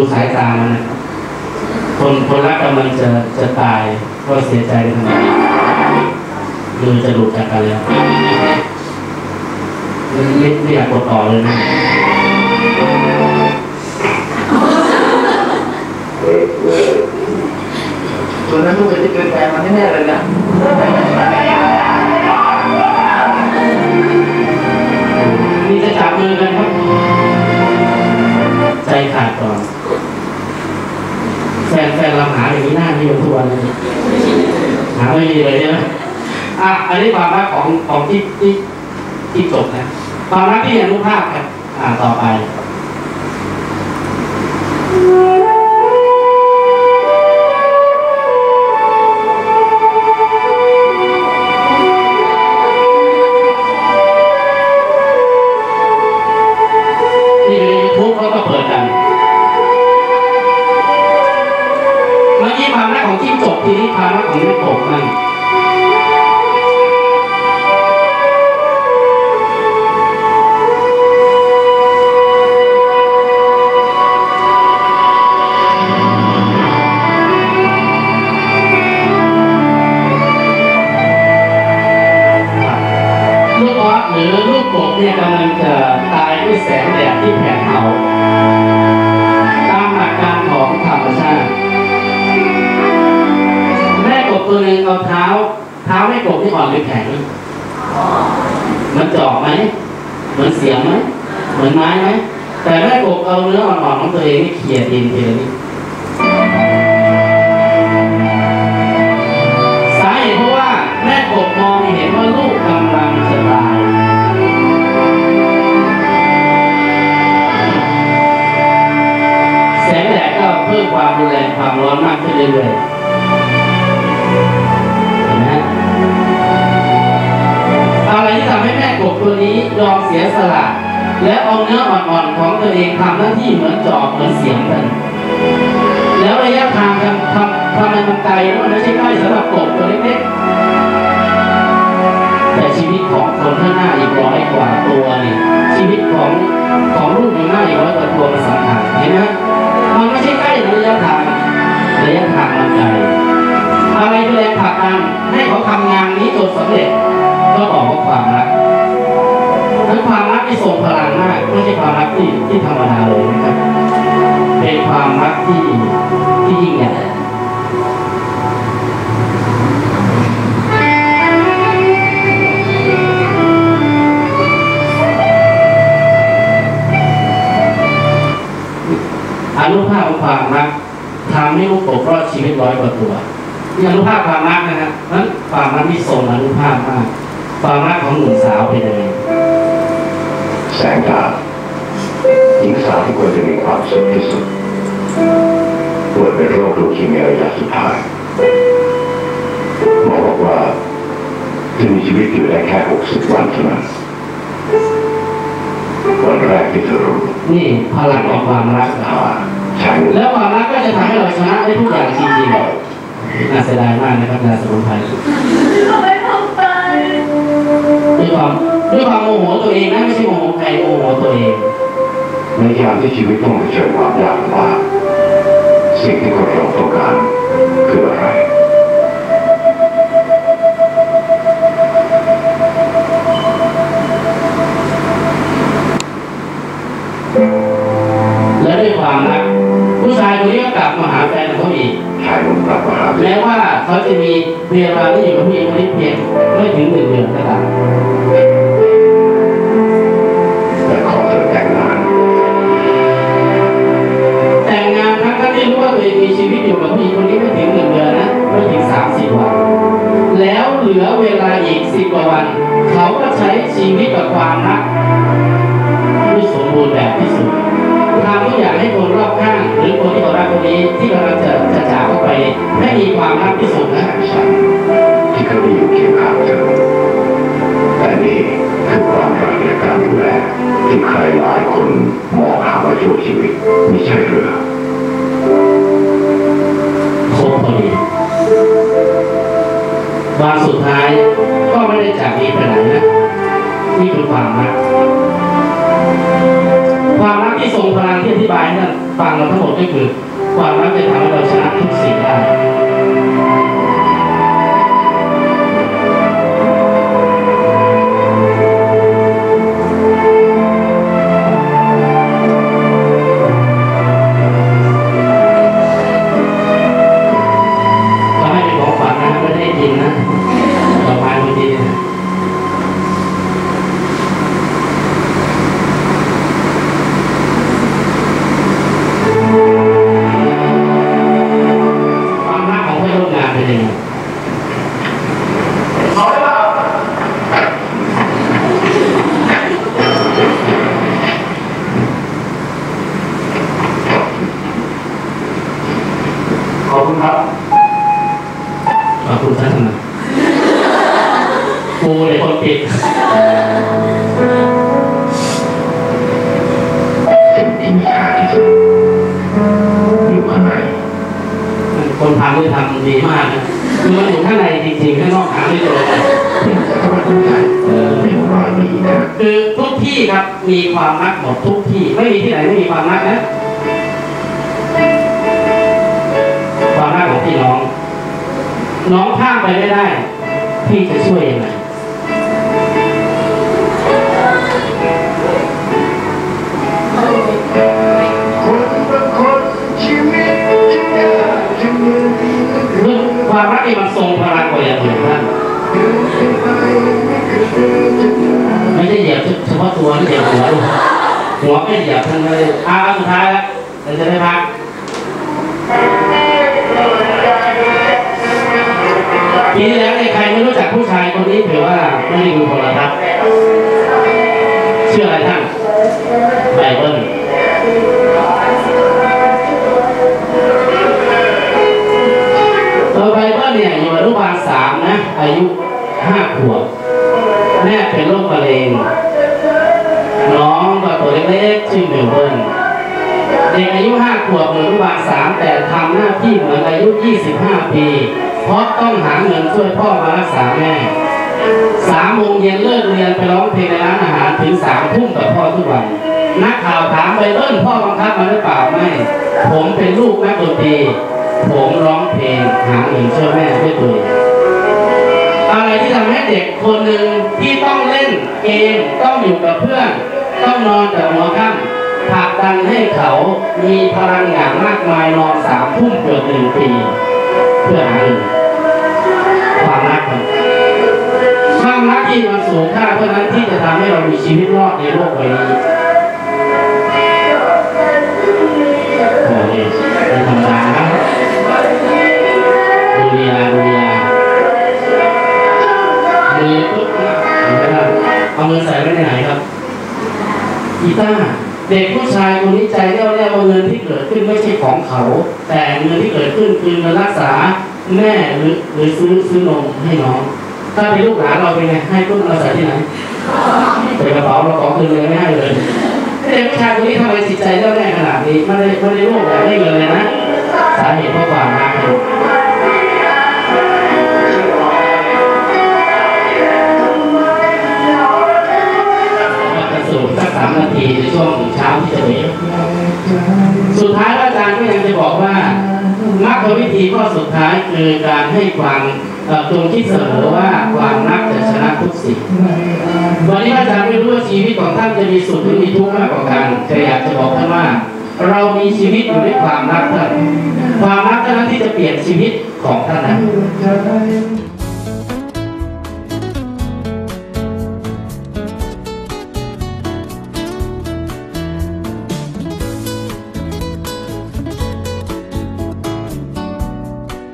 ดูสายตามันนะคนคนรักกำลังจะจะตายก็เสียใจทำไมดูจะหลุดจากกันแล้วไม่ไม่อยากกดต่อเลยนะส่วนนั้นลูกจะเกินแฟนมันแน่ๆเลยนะ แฟนแฟนเราหาอย่างนี้หน้าที่อยู่ทุกวันเลยหาไม่มีเลยใช่ไหมอะอันนี้ความรักของของที่ที่ที่จบนะความรักที่อนุภาพครับอ่าต่อไป ตายด้วยแสงแดดที่แผดเผาตามหลักการของธรรมชาติ แม่กบตัวหนึ่งเอาเท้า เท้าแม่กบที่อ่อนหรือแข็งมันจอกไหมเหมือนเสียงไหมเหมือนไม้ไหมแต่แม่กบเอาเนื้ออ่อนๆของตัวเองนี่เขี่ยดินเทีละ อนมากขึ้นเรื่อยๆเห็นไหมอะไรที่ทำให้แม่กบตัวนี้ยอมเสียสละ และเอาเนื้ออ่อนๆของตัวเองทำหน้าที่เหมือนจอบเหมือนเสียงกัน แล้วระยะทางทำทำทำมันไกลแล้วมันไม่ใช่ใกล้สำหรับกบตัวเล็กๆแต่ชีวิตของคนข้างหน้าอีกร้อยกว่าตัวนี่ชีวิตของของลูกข้างหน้าอีกร้อยกว่าตัวมันสำคัญเห็นไหมมันไม่ใช่ใกล้นระยะทาง ยะทางมันไกลอะไรเป็นแรงผลักดันให้เขาทำงานนี้จนสำเร็จ ก็บอกว่าความรักนั้นความรักที่ทรงพลังมากไม่ใช่ความรักที่ที่ธรรมดาเลยนะครับ เป็นความรักที่ที่ยิ่งใหญ่อนุภาพของความรัก ทำให้ลูกกบรอดชีวิตร้อยกว่าตัวนี่อนุภาพความรักนะฮะนั้นความรักที่ทรงอนุภาพมากความรักของหนุ่มสาวเป็นยังไงแสงดาวหญิงสาวที่ควรจะมีความสุขที่สุดป่วยเป็นโรคลูคีเมียระยะสุดท้ายหมอบอกว่าจะมีชีวิตอยู่ได้แค่ 60 วันเท่านั้นวันแรกที่เธอรู้นี่พลังของความรักถ้าใช้เงิน แล้วความรักก็จะทำให้เราชนะได้ทุกอย่างจริงๆน่าเสียดายมากนะครับยาสมุนไพรทำไมทำไปด้วยความด้วยความโมโหตัวเองนะไม่ใช่โมโหใครโมโหตัวเอง ในยามที่ชีวิตต้องเผชิญความยากลำบากสิ่งที่คนเราต้องการคืออะไร มีเวลาที่อยู่กับผู้หญิงคนนี้เพียงไม่ถึงหนึ่งเดือน ที่ใครหลายคนมองหาว่าช่วยชีวิตไม่ใช่เรือครบพอดีวันสุดท้ายก็ไม่ได้จากนี้ไปไหนนะนี่คือความรักความรักที่ทรงพลังที่อธิบายให้ท่านฟังเราทั้งหมดก็คือ ความรักจะทำให้เราชนะทุกสิ่งได้ ทำนี่ทำดีมากคือมันอยู่ข้างในจริงๆข้างนอกหาไม่เจอเลยที่จะต้องสนใจเป็นร้อยปีนะคือทุกที่ครับมีความรักหมดทุกที่ไม่มีที่ไหนไม่มีความรักนะความรักของพี่น้อง น้องข้ามไปไม่ได้ พี่จะช่วยยังไง ความรักนี่มันทรงพลังกว่าอย่างอื่นท่านเดินไม่เคยเดินจะได้ไม่ใช่เหยียบเฉพาะตัวนี่เหยียบหัวหัวไม่เหยียบทั้งเลยอาสุดท้ายแล้วเราจะได้พักปีที่แล้วเนี่ยใครไม่รู้จักผู้ชายคนนี้ถือว่าไม่ได้ดูโทรทัศน์ชื่ออะไรท่านไบเบิล อยู่อนุบาลสามนะ อายุห้าขวบแม่เป็นโรคมะเร็งน้องก็ตัวเล็กๆชื่อเมลเบิร์นเด็กอายุห้าขวบเหมือนุบาลสามแต่ทำหน้าที่เหมือนอายุ 25 ปี เพราะต้องหาเงินช่วยพ่อมารักษาแม่สามโมงเย็นเลิกเรียนไปร้องเพลงในร้านอาหารถึงสามทุ่มกับพ่อทุกวัน นักข่าวถามไบเบิลพ่อบังคับมาหรือเปล่าไม่ ผมเป็นลูกนักดนตรี ผมร้องเพลงหาเงินช่วยแม่ด้วยตัวเองอะไรที่ทำให้เด็กคนหนึ่งที่ต้องเล่นเกมต้องอยู่กับเพื่อน ต้องนอนแต่หัวค่ำผลักดันให้เขามีพลังอย่างมากมายนอนสามทุ่มเกือบหนึ่งปี มือปุ๊บนะเห็นไหมล่ะเอาเงินใส่ไว้ในไหนครับกีตาร์เด็กผู้ชายคนนี้ใจแน่วแน่ว่าเงินที่เกิดขึ้นไม่ใช่ของเขา แต่เงินที่เกิดขึ้นคือเงินรักษาแม่หรือหรือซื้อซื้อนมให้น้อง ถ้าเป็นลูกหลานเราเป็นไงให้ลูกเราใส่ที่ไหนใส่กระเป๋าเราของคืนเลยไม่ให้เลยเด็กผู้ชายคนนี้ทำไมจิตใจแน่วแน่ขนาดนี้ไม่ได้ไม่ได้โลภอยากได้เงินเลยนะสาเหตุเพราะความรักครับ ในช่วงเช้าที่จะเบรกสุดท้ายอาจารย์ก็ยังจะบอกว่ามรรควิธีข้อสุดท้ายคือการให้ความตรงที่เสมอว่าความรักจะชนะทุกสิ่งวันนี้อาจารย์ไม่รู้ว่าชีวิตของท่านจะมีสุขหรือมีทุกข์มากกว่ากันแต่อยากจะบอกท่านว่า เรามีชีวิตอยู่ด้วยความรักท่านความรักเท่านั้นที่จะเปลี่ยนชีวิตของท่านนะ